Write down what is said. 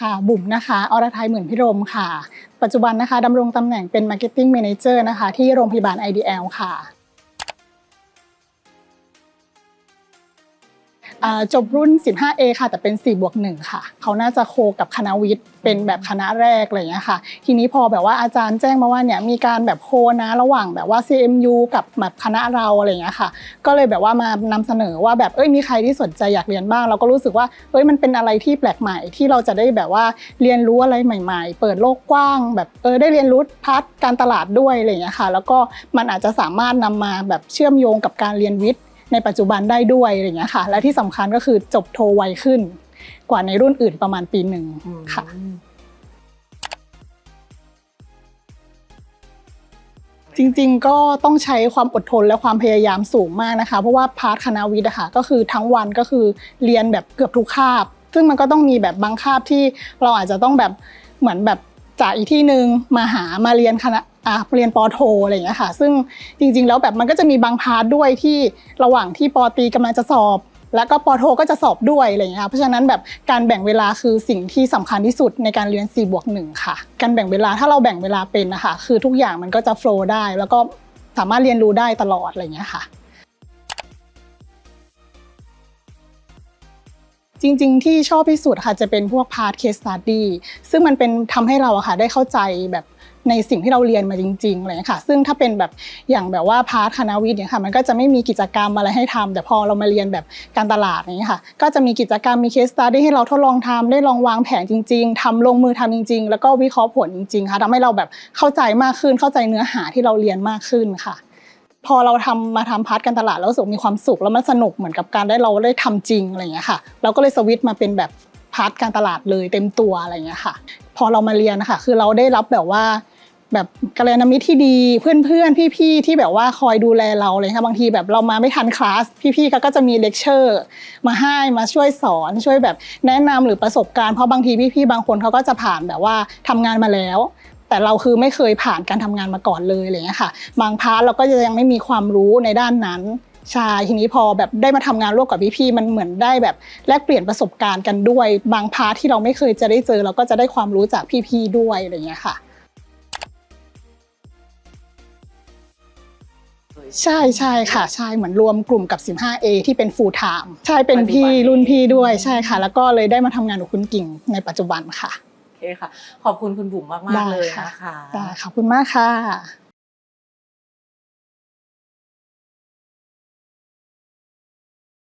ค่ะบุ๋มนะคะอรทัยหมื่นพิรมค่ะ ปัจจุบันนะคะดำรงตำแหน่งเป็น Marketing Manager นะคะ ที่โรงพยาบาล IDL ค่ะ จบรุ่น 15A ค่ะ แต่เป็น 4 บวก 1 ค่ะ เขาน่าจะโคกับคณะวิทย์ เป็นแบบคณะแรกอะไรอย่างเงี้ยค่ะ ทีนี้พอแบบว่าอาจารย์แจ้งมาว่าเนี่ยมีการแบบโคนะระหว่างแบบว่า CMU กับแบบคณะเราอะไรอย่างเงี้ยค่ะ ก็เลยแบบว่ามานำเสนอว่าแบบเอ้ยมีใครที่สนใจอยากเรียนบ้าง เราก็รู้สึกว่าเอ้ยมันเป็นอะไรที่แปลกใหม่ที่เราจะได้แบบว่าเรียนรู้อะไรใหม่ ๆ เปิดโลกกว้าง แบบเออได้เรียนรู้พาร์ทการตลาดด้วยอะไรอย่างเงี้ยค่ะ แล้วก็มันอาจจะสามารถนำมาแบบเชื่อมโยงกับการเรียนวิทย์ ในปัจจุบันได้ด้วยอะไรอย่างเงี้ยค่ะ และที่สำคัญก็คือจบโทไวขึ้น กว่าในรุ่นอื่นประมาณปีหนึ่งค่ะจริงๆ ก็ต้องใช้ความอดทนและความพยายามสูงมากนะคะ เพราะว่าพาร์ทคณะวิทย์อะค่ะก็คือทั้งวันก็คือเรียนแบบเกือบทุกคาบ ซึ่งมันก็ต้องมีแบบบางคาบที่เราอาจจะต้องแบบเหมือนแบบจากอีกที่หนึ่งมาหามาเรียนคณะ อะเรียนปอโทอะไรอย่างเงี้ยค่ะ ซึ่งจริงๆ แล้วแบบมันก็จะมีบางพาร์ทด้วยที่ระหว่างที่ปอตีกำลังจะสอบ แล้วก็ปอโทก็จะสอบด้วยอะไรอย่างเงี้ยเพราะฉะนั้นแบบการแบ่งเวลาคือสิ่งที่สำคัญที่สุดในการเรียน4บวกหค่ะ การแบ่งเวลาถ้าเราแบ่งเวลาเป็นนะคะคือทุกอย่างมันก็จะโฟล์ได้แล้วก็สามารถเรียนรู้ได้ตลอดอะไรอย่างเงี้ยค่ะ จริง ๆ ที่ชอบที่สุดค่ะจะเป็นพวกพาร์ท case study ซึ่งมันเป็นทำให้เราอะค่ะได้เข้าใจแบบในสิ่งที่เราเรียนมาจริงๆอะไรเลยค่ะ ซึ่งถ้าเป็นแบบอย่างแบบว่าพาร์ทคณะวิทย์เนี่ยค่ะ มันก็จะไม่มีกิจกรรมอะไรให้ทำแต่พอเรามาเรียนแบบการตลาดอย่างนี้ค่ะ ก็จะมีกิจกรรมมี case study ให้เราทดลองทำได้ลองวางแผนจริง ๆทำลงมือทำจริง ๆ แล้วก็วิเคราะห์ผลจริง ๆ ค่ะทำให้เราแบบเข้าใจมากขึ้นเข้าใจเนื้อหาที่เราเรียนมากขึ้นค่ะ พอเราทำมาทำพาร์ทการตลาดแล้วรู้สึกมีความสุขแล้วมันสนุกเหมือนกับการได้เราได้ทำจริงอะไรอย่างเงี้ยค่ะ เราก็เลยสวิตช์มาเป็นแบบพาร์ทการตลาดเลยเต็มตัวอะไรอย่างเงี้ยค่ะ พอเรามาเรียนนะคะคือเราได้รับแบบว่าแบบกัลยาณมิตรที่ดีเพื่อนๆ พี่ๆ ที่แบบว่าคอยดูแลเราเลยค่ะบางทีแบบเรามาไม่ทันคลาสพี่ๆเขาก็จะมีเลคเชอร์มาให้มาช่วยสอนช่วยแบบแนะนำหรือประสบการณ์เพราะบางทีพี่ๆ บางคนเขาก็จะผ่านแบบว่าทำงานมาแล้ว แต่เราคือไม่เคยผ่านการทำงานมาก่อนเลยอะไรอย่างเงี้ยค่ะ บางพาร์ทเราก็จะยังไม่มีความรู้ในด้านนั้นใช่ทีนี้พอแบบได้มาทำงานร่วมกับพี่ๆมันเหมือนได้แบบแลกเปลี่ยนประสบการณ์กันด้วย บางพาร์ทที่เราไม่เคยจะได้เจอ เราก็จะได้ความรู้จากพี่ๆด้วยอะไรอย่างเงี้ยค่ะใช่ใช่ค่ะใช่เหมือนรวมกลุ่มกับ 15A ที่เป็น full time ใช่เป็นพี่รุ่นพี่ด้วยใช่ค่ะ แล้วก็เลยได้มาทำงานกับคุณกิ่งในปัจจุบันค่ะโอ เคค่ะ ขอบคุณคุณบุ๋มมากได้ๆเลยค่ะนะคะได้ขอบคุณมากค่ะ